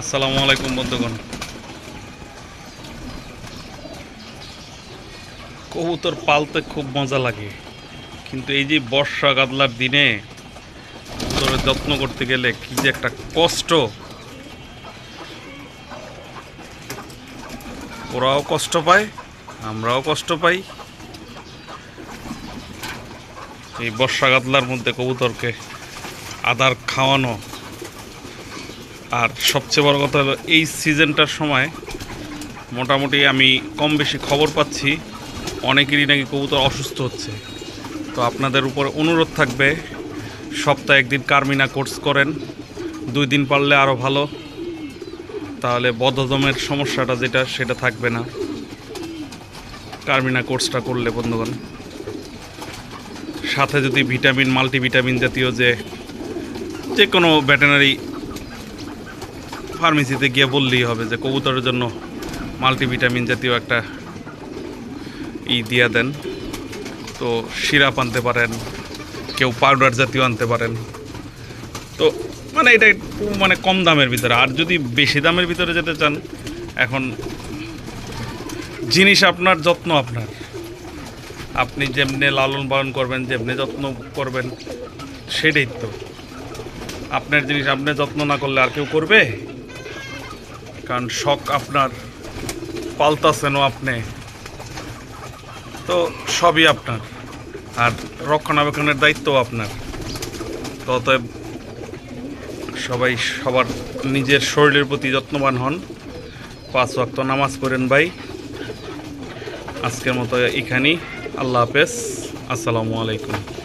আসসালামু আলাইকুম বন্ধুগণ। কবুতর পালতে খুব মজা লাগে। কিন্তু এই যে বর্ষা গাদলার দিনে কবুতরের যত্ন করতে গেলে কি যে একটা কষ্ট। ওরাও কষ্ট পায়, আমরাও কষ্ট পাই। এই বর্ষা গাদলার মধ্যে কবুতরকে আদার খাওয়ানো আর সবচেয়ে বড় কথা হলো, এই সিজনটার সময় মোটামুটি আমি কম বেশি খবর পাচ্ছি, অনেকেরই নাকি কবুতর অসুস্থ হচ্ছে। তো আপনাদের উপর অনুরোধ থাকবে, সপ্তাহে একদিন কার্মিনা কোর্স করেন, দুই দিন পারলে আরও ভালো। তাহলে বদহজমের সমস্যাটা যেটা, সেটা থাকবে না। কার্মিনা কোর্সটা করলে, বন্ধুগণ। সাথে যদি ভিটামিন, মাল্টিভিটামিন জাতীয় যে যে কোনো ভেটেনারি ফার্মেসিতে গিয়ে বললেই হবে যে কবুতরের জন্য মাল্টিভিটামিন জাতীয় একটা ই দিয়ে দেন। তো সিরাপ আনতে পারেন, কেউ পাউডার জাতীয় আনতে পারেন। তো মানে এটা একটু মানে কম দামের ভিতরে। আর যদি বেশি দামের ভিতরে যেতে চান, এখন জিনিস আপনার, যত্ন আপনার। আপনি যেমনি লালন পালন করবেন, যেমনি যত্ন করবেন, সেটাই তো। আপনার জিনিস আপনি যত্ন না করলে আর কেউ করবে? কারণ শখ আপনার পাল্টাছেনও আপনি। তো সবই আপনার, আর রক্ষণাবেক্ষণের দায়িত্বও আপনার। অতএব সবাই সবার নিজের শরীরের প্রতি যত্নবান হন। পাঁচ ওয়াক্ত নামাজ পড়েন ভাই। আজকের মতো এখানেই। আল্লাহ হাফেজ। আসসালামু আলাইকুম।